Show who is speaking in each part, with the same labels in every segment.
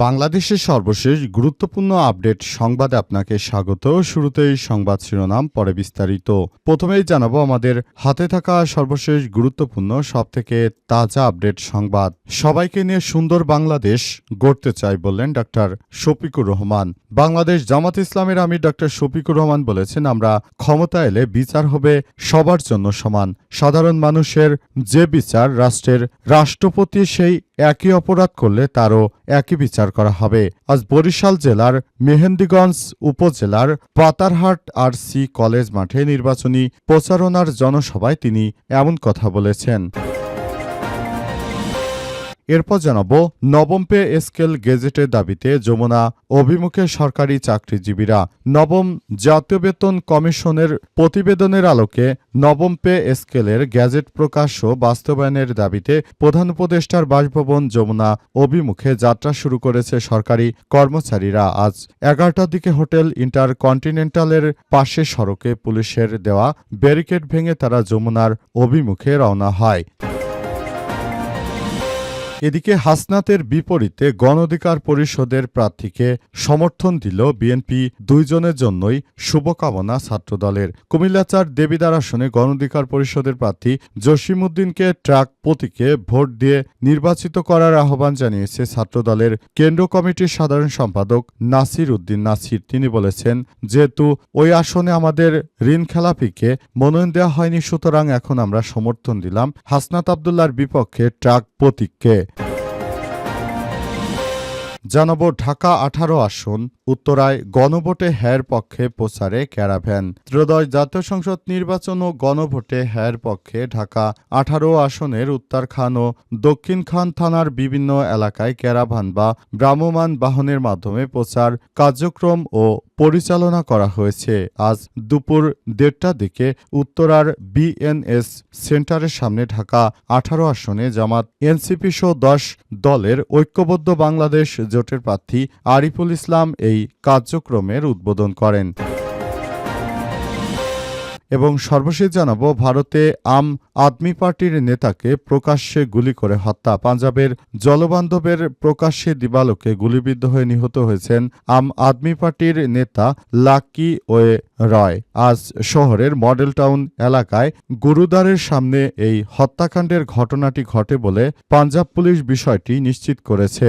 Speaker 1: বাংলাদেশের সর্বশেষ গুরুত্বপূর্ণ আপডেট সংবাদে আপনাকে স্বাগত। শুরুতেই সংবাদ শিরোনাম, পরে বিস্তারিত। প্রথমেই জানাব আমাদের হাতে থাকা সর্বশেষ গুরুত্বপূর্ণ, সবথেকে তাজা আপডেট সংবাদ। সবাইকে নিয়ে সুন্দর বাংলাদেশ গড়তে চাই বললেন ডাক্তার শফিকুর রহমান। বাংলাদেশ জামাত ইসলামের আমির ডাক্তার শফিকুর রহমান বলেছেন, আমরা ক্ষমতা এলে বিচার হবে সবার জন্য সমান। সাধারণ মানুষের যে বিচার রাষ্ট্রের রাষ্ট্রপতি সেই একই অপরাধ করলে তারও একই বিচার করা হবে। আজ বরিশাল জেলার মেহেন্দিগঞ্জ উপজেলার পাতারহাট আর সি কলেজ মাঠে নির্বাচনী প্রচারণার জনসভায় তিনি এমন কথা বলেছেন। এরপর জানাব নবম পে স্কেল গেজেটের দাবিতে যমুনা অভিমুখে সরকারি চাকরিজীবীরা নবম জাতীয় বেতন কমিশনের প্রতিবেদনের আলোকে নবম পে স্কেলের গ্যাজেট প্রকাশ্য বাস্তবায়নের দাবিতে প্রধান উপদেষ্টার বাসভবন যমুনা অভিমুখে যাত্রা শুরু করেছে সরকারি কর্মচারীরা। আজ এগারোটার দিকে হোটেল ইন্টার কন্টিনেন্টালের পাশে সড়কে পুলিশের দেওয়া ব্যারিকেড ভেঙে তারা যমুনার অভিমুখে রওনা হয়। এদিকে হাসনাতের বিপরীতে গণ অধিকার পরিষদের প্রার্থীকে সমর্থন দিল বিএনপি দুইজনের জন্যই শুভকামনা ছাত্রদলের। কুমিল্লাচার দেবিদার আসনে গণ অধিকার পরিষদের প্রার্থী জসিমউদ্দিনকে ট্রাক প্রতীকে ভোট দিয়ে নির্বাচিত করার আহ্বান জানিয়েছে ছাত্রদলের কেন্দ্র কমিটির সাধারণ সম্পাদক নাসির উদ্দিন নাসির। তিনি বলেছেন, যেহেতু ওই আসনে আমাদের ঋণ খেলাপিকে মনোনয়ন দেওয়া হয়নি, সুতরাং এখন আমরা সমর্থন দিলাম হাসনাত আবদুল্লার বিপক্ষে ট্রাক প্রতীককে। জানাব ঢাকা আঠারো আসন, উত্তরায় গণভোটে হ্যার পক্ষে প্রচারে ক্যারাভ্যান। ত্রয়োদশ জাতীয় সংসদ নির্বাচন ও গণভোটে হ্যার পক্ষে ঢাকা আঠারো আসনের উত্তর খান ও দক্ষিণ খান থানার বিভিন্ন এলাকায় ক্যারাভান বা ভ্রাম্যমান বাহনের মাধ্যমে প্রচার কার্যক্রম ও পরিচালনা করা হয়েছে। আজ দুপুর দেড়টার দিকে উত্তরার বিএনএস সেন্টারের সামনে ঢাকা আঠারো আসনে জামাত এনসিপি সহ দশ দলের ঐক্যবদ্ধ বাংলাদেশ জোটের প্রার্থী আরিফুল ইসলাম এই কার্যক্রমের উদ্বোধন করেন। এবং সর্বশেষ জানাব, ভারতে আম আদমি পার্টির নেতাকে প্রকাশ্যে গুলি করে হত্যা। পাঞ্জাবের জলবান্ধবের প্রকাশ্যে দিবালোকে গুলিবিদ্ধ হয়ে নিহত হয়েছেন আম আদমি পার্টির নেতা লাকি ওয়ে রয়। আজ শহরের মডেল টাউন এলাকায় গুরুদ্বারের সামনে এই হত্যাকাণ্ডের ঘটনাটি ঘটে বলে পাঞ্জাব পুলিশ বিষয়টি নিশ্চিত করেছে।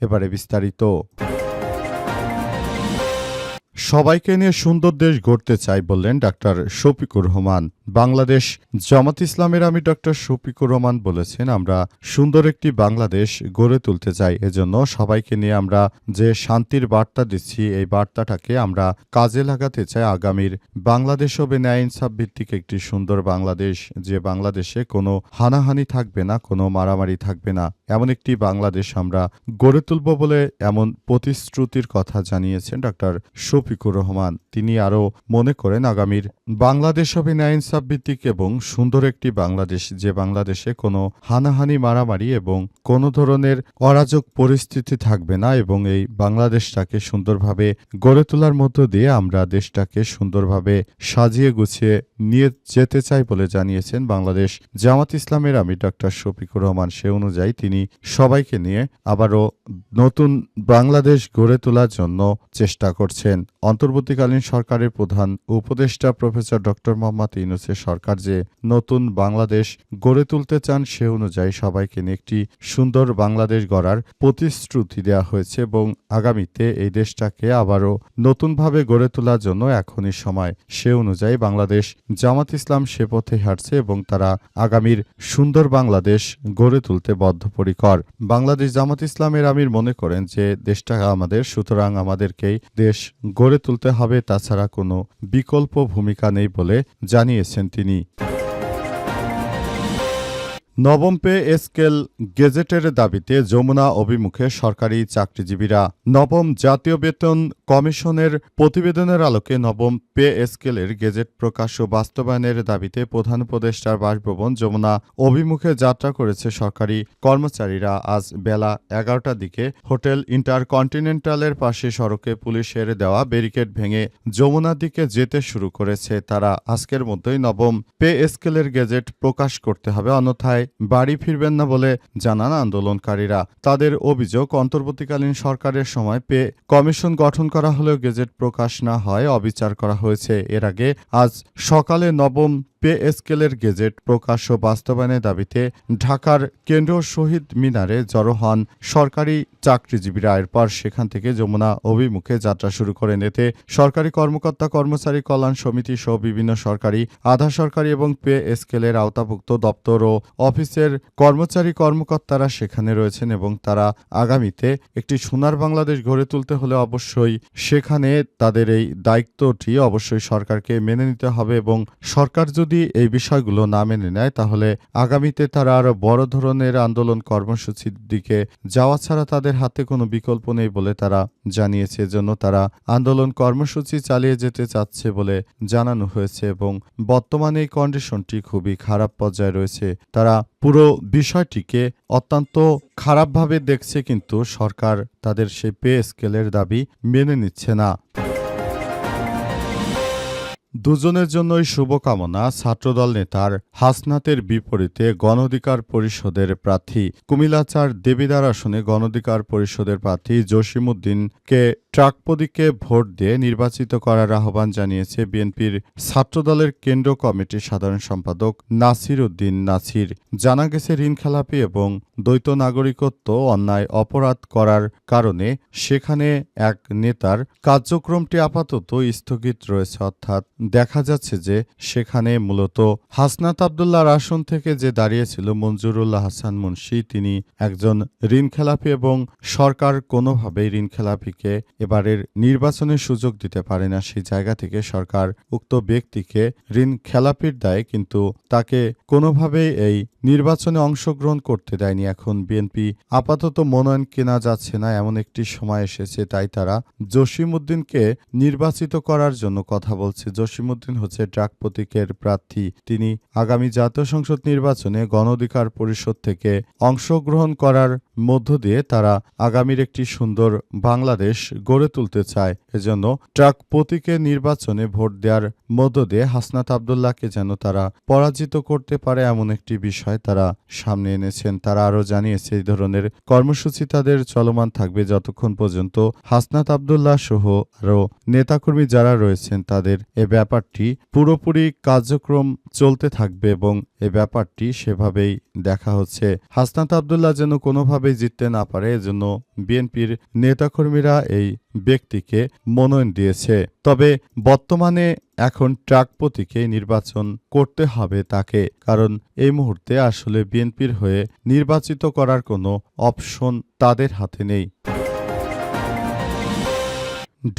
Speaker 1: এবারে বিস্তারিত। সবাইকে নিয়ে সুন্দর দেশ গড়তে চাই বললেন ডাক্তার শফিকুর রহমান। বাংলাদেশ জামাত ইসলামের আমি ডক্টর শফিকুর রহমান বলেছেন, আমরা সুন্দর একটি বাংলাদেশ গড়ে তুলতে চাই। এজন্য সবাইকে নিয়ে আমরা যে শান্তির বার্তা দিচ্ছি, এই বার্তাটাকে আমরা কাজে লাগাতে চাই। আগামীর বাংলাদেশ হবে ন্যায় ভিত্তিক একটি সুন্দর বাংলাদেশ, যে বাংলাদেশে কোনো হানাহানি থাকবে না, কোনো মারামারি থাকবে না। এমন একটি বাংলাদেশ আমরা গড়ে তুলব বলে এমন প্রতিশ্রুতির কথা জানিয়েছেন ডক্টর শফিকুর রহমান। তিনি আরও মনে করেন, আগামীর বাংলাদেশ হবে ন্যায় ভিত্তিক এবং সুন্দর একটি বাংলাদেশ, যে বাংলাদেশে কোনো হানাহানি, মারামারি এবং কোনো ধরনের অরাজক পরিস্থিতি থাকবে না এবং এই বাংলাদেশটাকে সুন্দরভাবে গড়ে তোলার মধ্য দিয়ে আমরা দেশটাকে সুন্দরভাবে সাজিয়ে গুছিয়ে নিয়ে যেতে চাই বলে জানিয়েছেন বাংলাদেশ জামাত ইসলামের আমি ডক্টর শফিকুর রহমান। সে অনুযায়ী তিনি সবাইকে নিয়ে আবারও নতুন বাংলাদেশ গড়ে তোলার জন্য চেষ্টা করছেন। অন্তর্বর্তীকালীন সরকারের প্রধান উপদেষ্টা প্রফেসর ডক্টর মোহাম্মদ ইউনুসের সরকার যে নতুন বাংলাদেশ গড়ে তুলতে চান, সে অনুযায়ী সবাইকে নিয়ে একটি সুন্দর বাংলাদেশ গড়ার প্রতিশ্রুতি দেওয়া হয়েছে এবং আগামীতে এই দেশটাকে আবারও নতুনভাবে গড়ে তোলার জন্য এখনই সময়। সে অনুযায়ী বাংলাদেশ জামাত ইসলাম সে পথে হাঁটছে এবং তারা আগামীর সুন্দর বাংলাদেশ গড়ে তুলতে বদ্ধপরিকর। বাংলাদেশ জামাত ইসলামের আমির মনে করেন যে, দেশটা আমাদের, সুতরাং আমাদেরকেই দেশ গড়ে তুলতে হবে, তাছাড়া কোনো বিকল্প ভূমিকা নেই বলে জানিয়েছেন তিনি। নবম পে স্কেল গেজেটের দাবিতে যমুনা অভিমুখে সরকারি চাকরিজীবীরা। নবম জাতীয় বেতন কমিশনের প্রতিবেদনের আলোকে নবম পে স্কেলের গেজেট প্রকাশ ও বাস্তবায়নের দাবিতে প্রধান উপদেষ্টার বাসভবন যমুনা অভিমুখে যাত্রা করেছে সরকারি কর্মচারীরা। আজ বেলা এগারোটার দিকে হোটেল ইন্টারকন্টিনেন্টালের পাশে সড়কে পুলিশের দেওয়া ব্যারিকেড ভেঙে যমুনার দিকে যেতে শুরু করেছে তারা। আজকের মধ্যেই নবম পে স্কেলের গেজেট প্রকাশ করতে হবে, অন্যথায় বাড়ি ফিরবেন না বলে জানান আন্দোলনকারীরা। তাদের অভিযোগ, অন্তর্বর্তীকালীন সরকারের সময় পে কমিশন গঠন করা হলেও গেজেট প্রকাশ না হয় অবিচার করা হয়েছে। এর আগে আজ সকালে নবম পে স্কেলের গেজেট প্রকাশ ও বাস্তবায়নের দাবিতে ঢাকার কেন্দ্র শহীদ মিনারে জড়ো হন সরকারি চাকরিজীবীরা এরপর সেখান থেকে যমুনা অভিমুখে যাত্রা শুরু করেন। এতে সরকারি কর্মকর্তা, কর্মচারী, কল্যাণ সমিতি সহ বিভিন্ন সরকারি, আধা সরকারি এবং পে স্কেলের আওতাভুক্ত দপ্তর ও অফিসের কর্মচারী কর্মকর্তারা সেখানে রয়েছেন এবং তারা আগামীতে একটি সোনার বাংলাদেশ গড়ে তুলতে হলে অবশ্যই সেখানে তাদের এই দায়িত্বটি অবশ্যই সরকারকে মেনে নিতে হবে এবং সরকার যদি এই বিষয়গুলো না মেনে নেয়, তাহলে আগামীতে তারা আরও বড় ধরনের আন্দোলন কর্মসূচির দিকে যাওয়া ছাড়া তাদের হাতে কোনো বিকল্প নেই বলে তারা জানিয়েছে। এজন্য তারা আন্দোলন কর্মসূচি চালিয়ে যেতে চাচ্ছে বলে জানানো হয়েছে এবং বর্তমানে এই কন্ডিশনটি খুবই খারাপ পর্যায়ে রয়েছে। তারা পুরো বিষয়টিকে অত্যন্ত খারাপভাবে দেখছে, কিন্তু সরকার তাদের সেই পে স্কেলের দাবি মেনে নিচ্ছে না। দুজনের জন্যই শুভকামনা ছাত্রদল নেতার হাসনাতের বিপরীতে গণধিকার পরিষদের প্রার্থী কুমিলাচার দেবিদার আসনে গণধিকার পরিষদের প্রার্থী জসিমুদ্দিনকে ট্রাক প্রতীকে ভোট দিয়ে নির্বাচিত করার আহ্বান জানিয়েছে বিএনপির ছাত্রদলের কেন্দ্র কমিটির সাধারণ সম্পাদক নাসির উদ্দিন নাসির। জানা গেছে, ঋণখেলাপি এবং দ্বৈত নাগরিকত্ব অন্যায় অপরাধ করার কারণে সেখানে এক নেতার কার্যক্রমটি আপাতত স্থগিত রয়েছে। অর্থাৎ দেখা যাচ্ছে যে সেখানে মূলত হাসনাত আবদুল্লাহর আসন থেকে যে দাঁড়িয়েছিল মঞ্জুরুল্লাহ হাসান মুন্সি, তিনি একজন ঋণখেলাপি এবং সরকার কোনোভাবেই ঋণ খেলাপিকে এবারের নির্বাচনের সুযোগ দিতে পারে না সেই জায়গা থেকে সরকার উক্ত ব্যক্তিকে ঋণ খেলাপির দেয়, কিন্তু তাকে কোনোভাবেই এই নির্বাচনে অংশগ্রহণ করতে দেয়নি। এখন বিএনপি আপাতত মনোনয়ন কেনা যাচ্ছে না, এমন একটি সময় এসেছে, তাই তারা জসিমউদ্দিনকে নির্বাচিত করার জন্য কথা বলছে। জসিমউদ্দিন হচ্ছে ড্রাক প্রতীকের প্রার্থী। তিনি আগামী জাতীয় সংসদ নির্বাচনে গণ অধিকার পরিষদ থেকে অংশগ্রহণ করার মধ্য দিয়ে তারা আগামীর একটি সুন্দর বাংলাদেশ গড়ে তুলতে চায়। এজন্য ট্রাক প্রতীকে নির্বাচনে ভোট দেওয়ার মধ্য দিয়ে হাসনাত আবদুল্লাহকে যেন তারা পরাজিত করতে পারে এমন একটি বিষয় তারা সামনে এনেছেন। তারা আরও জানিয়েছে, এই ধরনের কর্মসূচি তাদের চলমান থাকবে যতক্ষণ পর্যন্ত হাসনাত আবদুল্লাহ সহ আরও নেতাকর্মী যারা রয়েছেন তাদের এ ব্যাপারটি পুরোপুরি কার্যক্রম চলতে থাকবে এবং এ ব্যাপারটি সেভাবেই দেখা হচ্ছে। হাসনাত আবদুল্লাহ যেন কোনোভাবেই জিততে না পারে এজন্য বিএনপির নেতাকর্মীরা এই ব্যক্তিকে মনোনয়ন দিয়েছে। তবে বর্তমানে এখন ট্রাক প্রতীকে নির্বাচন করতে হবে তাকে, কারণ এই মুহূর্তে আসলে বিএনপির হয়ে নির্বাচিত করার কোনো অপশন তাদের হাতে নেই।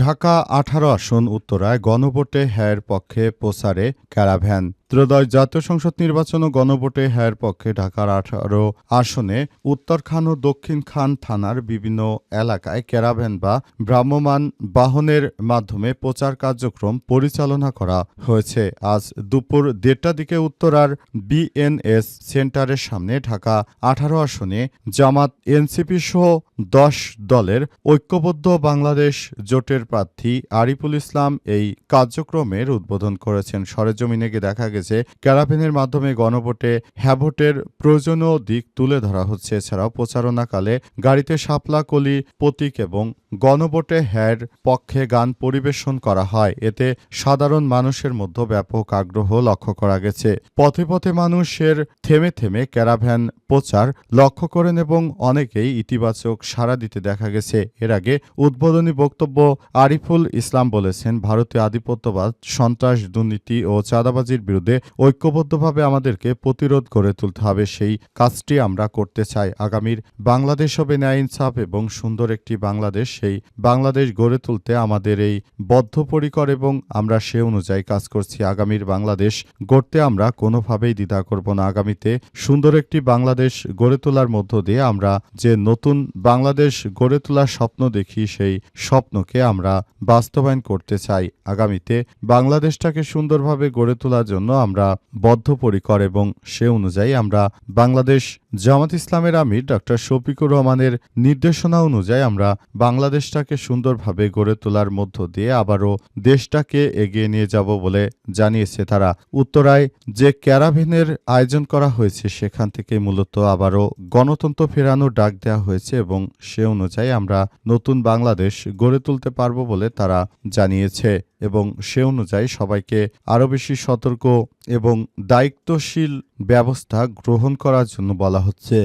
Speaker 1: ঢাকা আঠারো আসন উত্তরায় গণভোটে হ্যার পক্ষে প্রচারে ক্যারাভ্যান। ত্রয়োদশ জাতীয় সংসদ নির্বাচন ও গণভোটে হ্যার পক্ষে ঢাকার আঠারো আসনে উত্তরখান ও দক্ষিণ খান থানার বিভিন্ন এলাকায় ক্যারাভ্যান বা ভ্রাম্যমাণ বাহনের মাধ্যমে প্রচার কার্যক্রম পরিচালনা করা হয়েছে। আজ দুপুর দেড়টার দিকে উত্তরার বিএনএস সেন্টারের সামনে ঢাকা আঠারো আসনে জামাত, এনসিপি সহ দশ দলের ঐক্যবদ্ধ বাংলাদেশ জোটের প্রার্থী আরিফুল ইসলাম এই কার্যক্রমের উদ্বোধন করেছেন। সরেজমিনে গিয়ে দেখা গেছে, ক্যারাভেনের মাধ্যমে গণভোটে হ্যাভোটের প্রয়োজনীয় দিক তুলে ধরা হচ্ছে। এছাড়াও প্রচারণাকালে গাড়িতে শাপলা, কলি, প্রতীক এবং গণভোটে হ্যার পক্ষে গান পরিবেশন করা হয়। এতে সাধারণ মানুষের মধ্যে ব্যাপক আগ্রহ লক্ষ্য করা গেছে। পথে পথে মানুষের থেমে থেমে ক্যারাভ্যান প্রচার লক্ষ্য করেন এবং অনেকেই ইতিবাচক সাড়া দিতে দেখা গেছে। এর আগে উদ্বোধনী বক্তব্য আরিফুল ইসলাম বলেছেন ভারতীয় আধিপত্যবাদ, সন্ত্রাস, দুর্নীতি ও চাঁদাবাজির বিরুদ্ধে ঐক্যবদ্ধভাবে আমাদেরকে প্রতিরোধ গড়ে তুলতে হবে। সেই কাজটি আমরা করতে চাই। আগামীর বাংলাদেশ হবে ন্যায় ইনসাফ এবং সুন্দর একটি বাংলাদেশ সেই বাংলাদেশ গড়ে তুলতে আমাদের এই বদ্ধপরিকর এবং আমরা সে অনুযায়ী কাজ করছি। আগামীর বাংলাদেশ গড়তে আমরা কোনোভাবেই দ্বিধা করব না। আগামীতে সুন্দর একটি বাংলাদেশ গড়ে তোলার মধ্য দিয়ে আমরা যে নতুন বাংলাদেশ গড়ে তোলার স্বপ্ন দেখি, সেই স্বপ্নকে আমরা বাস্তবায়ন করতে চাই। আগামীতে বাংলাদেশটাকে সুন্দরভাবে গড়ে তোলার জন্য আমরা বদ্ধপরিকর এবং সে অনুযায়ী আমরা বাংলাদেশ জামাত ইসলামের আমির ডক্টর শফিকুর রহমানের নির্দেশনা অনুযায়ী আমরা বাংলাদেশটাকে সুন্দরভাবে গড়ে তোলার মধ্য দিয়ে আবারও দেশটাকে এগিয়ে নিয়ে যাব বলে জানিয়েছে তারা। উত্তরায় যে ক্যারাভেনের আয়োজন করা হয়েছে, সেখান থেকে মূলত আবারও গণতন্ত্র ফেরানোর ডাক দেওয়া হয়েছে এবং সে অনুযায়ী আমরা নতুন বাংলাদেশ গড়ে তুলতে পারব বলে তারা জানিয়েছে এবং সে অনুযায়ী সবাইকে আরও বেশি সতর্ক এবং দায়িত্বশীল ব্যবস্থা গ্রহণ করার জন্য বলা হচ্ছে।